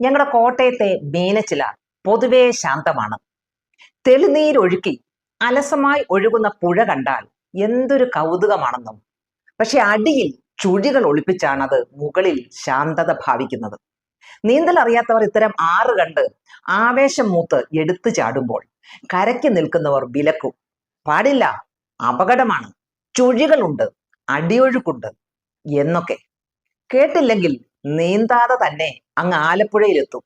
ഞങ്ങളുടെ കോട്ടയത്തെ മീനച്ചില പൊതുവേ ശാന്തമാണ്. തെളിനീരൊഴുക്കി അലസമായി ഒഴുകുന്ന പുഴ കണ്ടാൽ എന്തൊരു കൗതുകമാണെന്നും പക്ഷെ അടിയിൽ ചുഴികൾ ഒളിപ്പിച്ചാണത് മുകളിൽ ശാന്തത ഭാവിക്കുന്നത്. നീന്തൽ അറിയാത്തവർ ഇത്തരം ആറ് കണ്ട് ആവേശം മൂത്ത് എടുത്തു ചാടുമ്പോൾ കരയ്ക്ക് നിൽക്കുന്നവർ വിലക്കും. പാടില്ല അപകടമാണ്. ചുഴികളുണ്ട് അടിയൊഴുക്കുണ്ട് എന്നൊക്കെ. കേട്ടില്ലെങ്കിൽ നീന്താതെ തന്നെ അങ്ങ് ആലപ്പുഴയിലെത്തും.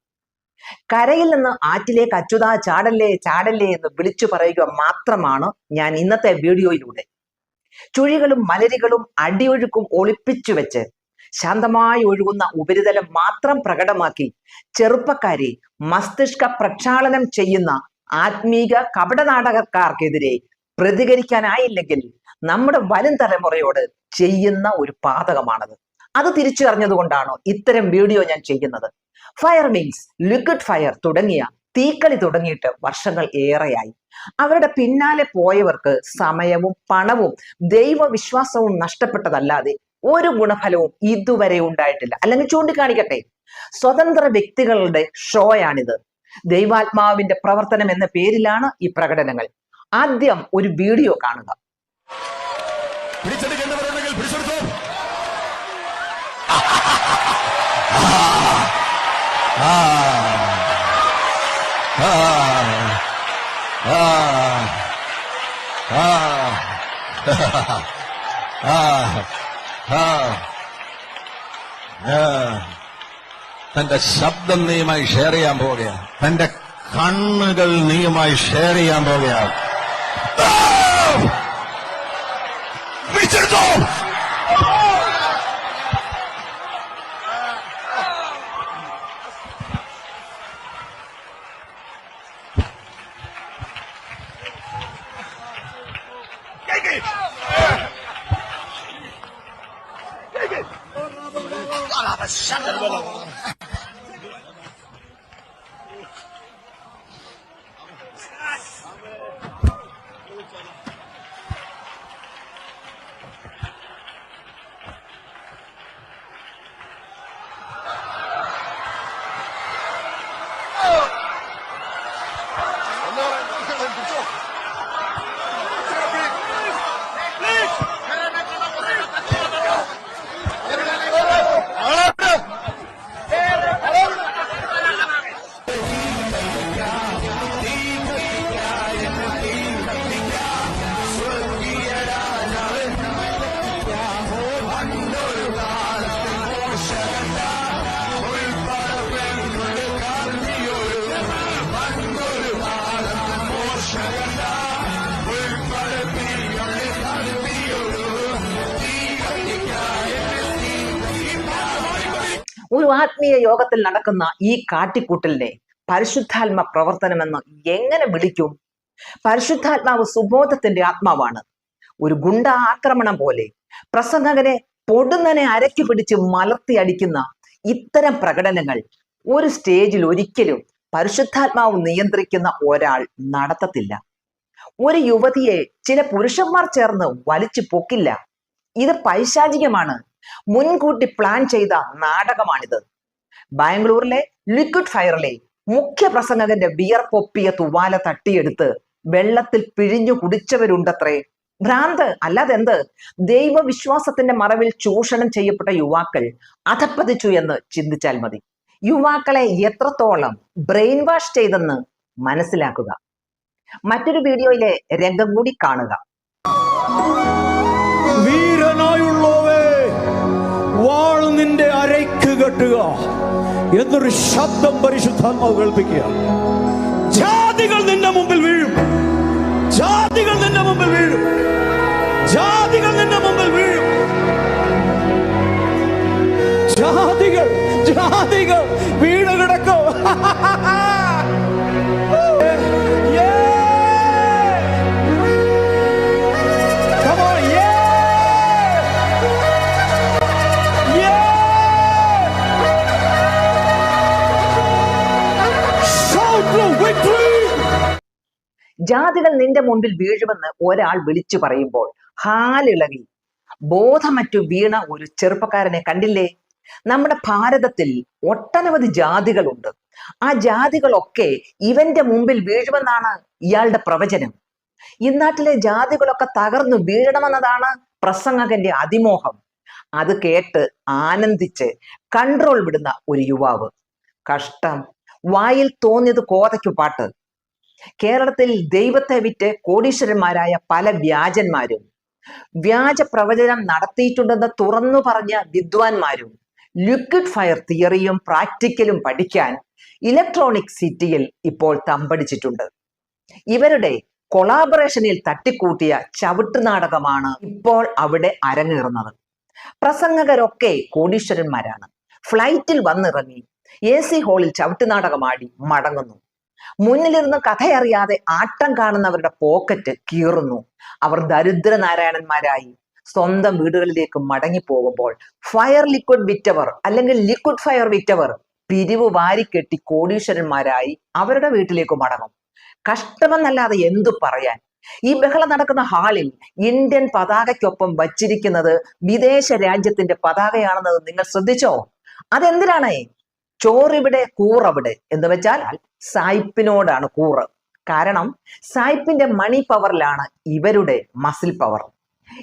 കരയിൽ നിന്ന് ആറ്റിലേക്ക് അച്യുതാ ചാടല്ലേ ചാടല്ലേ എന്ന് വിളിച്ചു പറയുക മാത്രമാണ് ഞാൻ ഇന്നത്തെ വീഡിയോയിലൂടെ. ചുഴികളും മലരികളും അടിയൊഴുക്കും ഒളിപ്പിച്ചു വെച്ച് ശാന്തമായി ഒഴുകുന്ന ഉപരിതലം മാത്രം പ്രകടമാക്കി ചെറുപ്പക്കാരെ മസ്തിഷ്ക പ്രക്ഷാളനം ചെയ്യുന്ന ആത്മീക കപടനാടകക്കാർക്കെതിരെ പ്രതികരിക്കാനായില്ലെങ്കിൽ നമ്മുടെ വരും തലമുറയോട് ചെയ്യുന്ന ഒരു പാതകമാണത്. അത് തിരിച്ചറിഞ്ഞതുകൊണ്ടാണോ ഇത്തരം വീഡിയോ ഞാൻ ചെയ്യുന്നത്? ഫയർ മീൻസ് ലിക്വിഡ് ഫയർ തുടങ്ങിയ തീക്കളി തുടങ്ങിയിട്ട് വർഷങ്ങൾ ഏറെയായി. അവരുടെ പിന്നാലെ പോയവർക്ക് സമയവും പണവും ദൈവവിശ്വാസവും നഷ്ടപ്പെട്ടതല്ലാതെ ഒരു ഗുണഫലവും ഇതുവരെ ഉണ്ടായിട്ടില്ല. അല്ലെങ്കിൽ ചൂണ്ടിക്കാണിക്കട്ടെ സ്വതന്ത്ര വ്യക്തികളുടെ ഷോയാണിത്. ദൈവാത്മാവിന്റെ പ്രവർത്തനം എന്ന പേരിലാണ് ഈ പ്രകടനങ്ങൾ. ആദ്യം ഒരു വീഡിയോ കാണുക പിടിച്ചെടുക്കേണ്ടവരുണ്ടെങ്കിൽ പിടിച്ചെടുത്തോ ആ. ആ. ആ. ആ. ആ. ആ. ആ. തന്റെ ശബ്ദം നീയുമായി ഷെയർ ചെയ്യാൻ പോവുകയാണ് തന്റെ കണ്ണുകൾ നീയുമായി ഷെയർ ചെയ്യാൻ പോവുകയാണ് 下来吧老公 ഒരു ആത്മീയ യോഗത്തിൽ നടക്കുന്ന ഈ കാട്ടിക്കൂട്ടലിനെ പരിശുദ്ധാത്മ പ്രവർത്തനമെന്ന് എങ്ങനെ വിളിക്കും? പരിശുദ്ധാത്മാവ് സുബോധത്തിന്റെ ആത്മാവാണ്. ഒരു ഗുണ്ട ആക്രമണം പോലെ പ്രസംഗകനെ പൊടുന്നനെ അരക്കി പിടിച്ച് മലർത്തി അടിക്കുന്ന ഇത്തരം പ്രകടനങ്ങൾ ഒരു സ്റ്റേജിൽ ഒരിക്കലും പരിശുദ്ധാത്മാവ് നിയന്ത്രിക്കുന്ന ഒരാൾ നടത്തത്തില്ല. ഒരു യുവതിയെ ചില പുരുഷന്മാർ ചേർന്ന് വലിച്ചു പൊക്കില്ല. ഇത് പൈശാചികമാണ്. മുൻകൂട്ടി പ്ലാൻ ചെയ്ത നാടകമാണിത്. ബാംഗ്ലൂരിലെ ലിക്വിഡ് ഫയറിലെ മുഖ്യ പ്രസംഗകന്റെ ബിയർ പൊപ്പിയ തുവാല തട്ടിയെടുത്ത് വെള്ളത്തിൽ പിഴിഞ്ഞു കുടിച്ചവരുണ്ടത്രേ. ഭ്രാന്ത് അല്ലാതെന്ത്? ദൈവവിശ്വാസത്തിന്റെ മറവിൽ ചൂഷണം ചെയ്യപ്പെട്ട യുവാക്കൾ അധപ്പതിച്ചു എന്ന് ചിന്തിച്ചാൽ മതി. യുവാക്കളെ എത്രത്തോളം ബ്രെയിൻ വാഷ് ചെയ്തെന്ന് മനസ്സിലാക്കുക. മറ്റൊരു വീഡിയോയിലെ രംഗം കൂടി കാണുക. വീരനായുള്ളവേ വാൾ നിന്റെ അരയ്ക്ക് കെട്ടുക എന്നൊരു ശബ്ദം പരിശുദ്ധാത്മാവ് കേൾപ്പിക്കുക. ജാതികൾ നിന്റെ മുമ്പിൽ വീഴും. ജാതികൾ നിന്റെ മുമ്പിൽ വീഴും. ജാതികൾ നിന്റെ മുമ്പിൽ വീഴും. ജാതികൾ ജാതികൾ നിന്റെ മുമ്പിൽ വീഴുമെന്ന് ഒരാൾ വിളിച്ചു പറയുമ്പോൾ ഹാലിളകി ബോധമറ്റു വീണ ഒരു ചെറുപ്പക്കാരനെ കണ്ടില്ലേ? നമ്മുടെ ഭാരതത്തിൽ ഒട്ടനവധി ജാതികളുണ്ട്. ആ ജാതികളൊക്കെ ഇവന്റെ മുമ്പിൽ വീഴുമെന്നാണ് ഇയാളുടെ പ്രവചനം. ഇന്നാട്ടിലെ ജാതികളൊക്കെ തകർന്നു വീഴണമെന്നതാണ് പ്രസംഗകന്റെ അതിമോഹം. അത് കേട്ട് ആനന്ദിച്ച് കൺട്രോൾ വിടുന്ന ഒരു യുവാവ്. കഷ്ടം. വായിൽ തോന്നിയത് കോതയ്ക്കു പാട്ട്. കേരളത്തിൽ ദൈവത്തെ വിറ്റ് കോടീശ്വരന്മാരായ പല വ്യാജന്മാരും. വ്യാജ പ്രവചനം നടത്തിയിട്ടുണ്ടെന്ന് തുറന്നു പറഞ്ഞ വിദ്വാൻമാരും ലിക്വിഡ് ഫയർ തിയറിയും പ്രാക്ടിക്കലും പഠിക്കാൻ ഇലക്ട്രോണിക് സിറ്റിയിൽ ഇപ്പോൾ തമ്പടിച്ചിട്ടുണ്ട്. ഇവരുടെ കൊളാബറേഷനിൽ തട്ടിക്കൂട്ടിയ ചവിട്ടു നാടകമാണ് ഇപ്പോൾ അവിടെ അരങ്ങേറുന്നത്. പ്രസംഗകരൊക്കെ കോടീശ്വരന്മാരാണ്. ഫ്ലൈറ്റിൽ വന്നിറങ്ങി എ സി ഹാളിൽ ചവിട്ടുനാടകമാടി മടങ്ങുന്നു. മുന്നിലിരുന്ന് കഥയറിയാതെ ആട്ടം കാണുന്നവരുടെ പോക്കറ്റ് കീറുന്നു. അവർ ദരിദ്ര നാരായണന്മാരായി സ്വന്തം വീടുകളിലേക്ക് മടങ്ങി പോകുമ്പോൾ ഫയർ ലിക്വിഡ് വിറ്റവർ അല്ലെങ്കിൽ ലിക്വിഡ് ഫയർ വിറ്റവർ പിരിവ് വാരിക്കെട്ടി കോടീശ്വരന്മാരായി അവരുടെ വീട്ടിലേക്ക് മടങ്ങും. കഷ്ടമെന്നല്ലാതെ എന്തു പറയാൻ? ഈ ബഹളം നടക്കുന്ന ഹാളിൽ ഇന്ത്യൻ പതാകയ്ക്കൊപ്പം വച്ചിരിക്കുന്നത് വിദേശ രാജ്യത്തിന്റെ പതാകയാണെന്നത് നിങ്ങൾ ശ്രദ്ധിച്ചോ? അതെന്തിനാണ്? ചോറിവിടെ കൂറവിടെ എന്ന് വെച്ചാൽ സായിപ്പിനോടാണ് കൂറ്. കാരണം സായിപ്പിന്റെ മണി പവറിലാണ് ഇവരുടെ മസിൽ പവർ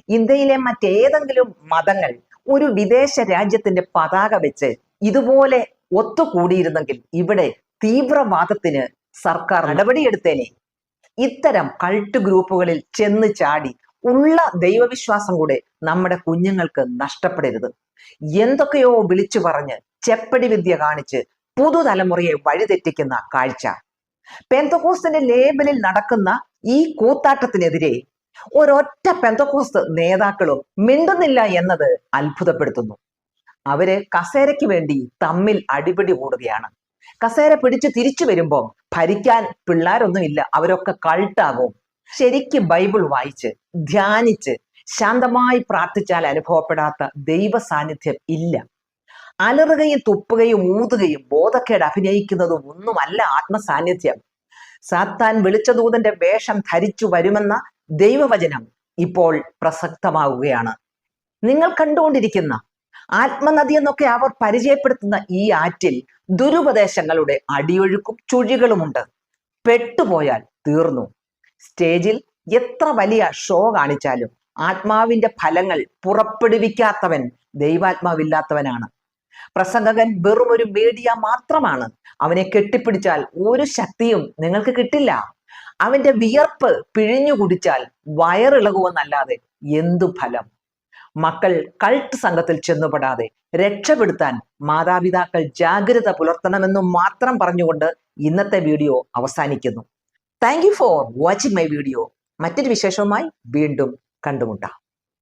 ഇന്ത്യയിലെ മറ്റേതെങ്കിലും മതങ്ങൾ ഒരു വിദേശ രാജ്യത്തിന്റെ പതാക വെച്ച് ഇതുപോലെ ഒത്തുകൂടിയിരുന്നെങ്കിൽ ഇവിടെ തീവ്രവാദത്തിന് സർക്കാർ നടപടിയെടുത്തേനെ. ഇത്തരം കൾട്ട് ഗ്രൂപ്പുകളിൽ ചെന്ന് ചാടി ഉള്ള ദൈവവിശ്വാസം കൂടെ നമ്മുടെ കുഞ്ഞുങ്ങൾക്ക് നഷ്ടപ്പെടരുത്. എന്തൊക്കെയോ വിളിച്ചു പറഞ്ഞ് ചെപ്പടി വിദ്യ കാണിച്ച് പുതുതലമുറയെ വഴിതെറ്റിക്കുന്ന കാഴ്ച. പെന്തക്കോസ്തിന്റെ ലേബലിൽ നടക്കുന്ന ഈ കൂത്താട്ടത്തിനെതിരെ ഒരൊറ്റ പെന്തകോസ്ത് നേതാക്കളും മിണ്ടുന്നില്ല എന്നത് അത്ഭുതപ്പെടുത്തുന്നു. അവർ കസേരയ്ക്ക് വേണ്ടി തമ്മിൽ അടിപിടി കൂടുകയാണ്. കസേര പിടിച്ച് തിരിച്ചു വരുമ്പോൾ ഭരിക്കാൻ പിള്ളേരൊന്നുമില്ല അവരൊക്കെ കൾട്ടാകും. ശരിക്ക് ബൈബിൾ വായിച്ച് ധ്യാനിച്ച് ശാന്തമായി പ്രാർത്ഥിച്ചാൽ അനുഭവപ്പെടാത്ത ദൈവ സാന്നിധ്യം ഇല്ല. അലറുകയും തുപ്പുകയും ഊതുകയും ബോധക്കേട് അഭിനയിക്കുന്നതും ഒന്നുമല്ല ആത്മസാന്നിധ്യം. സാത്താൻ വെളിച്ചദൂതന്റെ വേഷം ധരിച്ചു വരുമെന്ന ദൈവവചനം ഇപ്പോൾ പ്രസക്തമാവുകയാണ്. നിങ്ങൾ കണ്ടുകൊണ്ടിരിക്കുന്ന ആത്മനദി എന്നൊക്കെ അവർ പരിചയപ്പെടുത്തുന്ന ഈ ആറ്റിൽ ദുരുപദേശങ്ങളുടെ അടിയൊഴുക്കും ചുഴികളുമുണ്ട്. പെട്ടുപോയാൽ തീർന്നു. സ്റ്റേജിൽ എത്ര വലിയ ഷോ കാണിച്ചാലും ആത്മാവിന്റെ ഫലങ്ങൾ പുറപ്പെടുവിക്കാത്തവൻ ദൈവാത്മാവില്ലാത്തവനാണ്. പ്രസംഗകൻ വെറും ഒരു മീഡിയ മാത്രമാണ്. അവനെ കെട്ടിപ്പിടിച്ചാൽ ഒരു ശക്തിയും നിങ്ങൾക്ക് കിട്ടില്ല. അവന്റെ വിയർപ്പ് പിഴിഞ്ഞു കുടിച്ചാൽ വയറിളകുമെന്നല്ലാതെ എന്തു ഫലം? മക്കൾ കൾട്ട് സംഘത്തിൽ ചെന്നുപെടാതെ രക്ഷപ്പെടുത്താൻ മാതാപിതാക്കൾ ജാഗ്രത പുലർത്തണമെന്ന് മാത്രം പറഞ്ഞുകൊണ്ട് ഇന്നത്തെ വീഡിയോ അവസാനിക്കുന്നു. Thank you for watching my video മറ്റൊരു വിശേഷവുമായി വീണ്ടും കണ്ടുമുട്ടാം.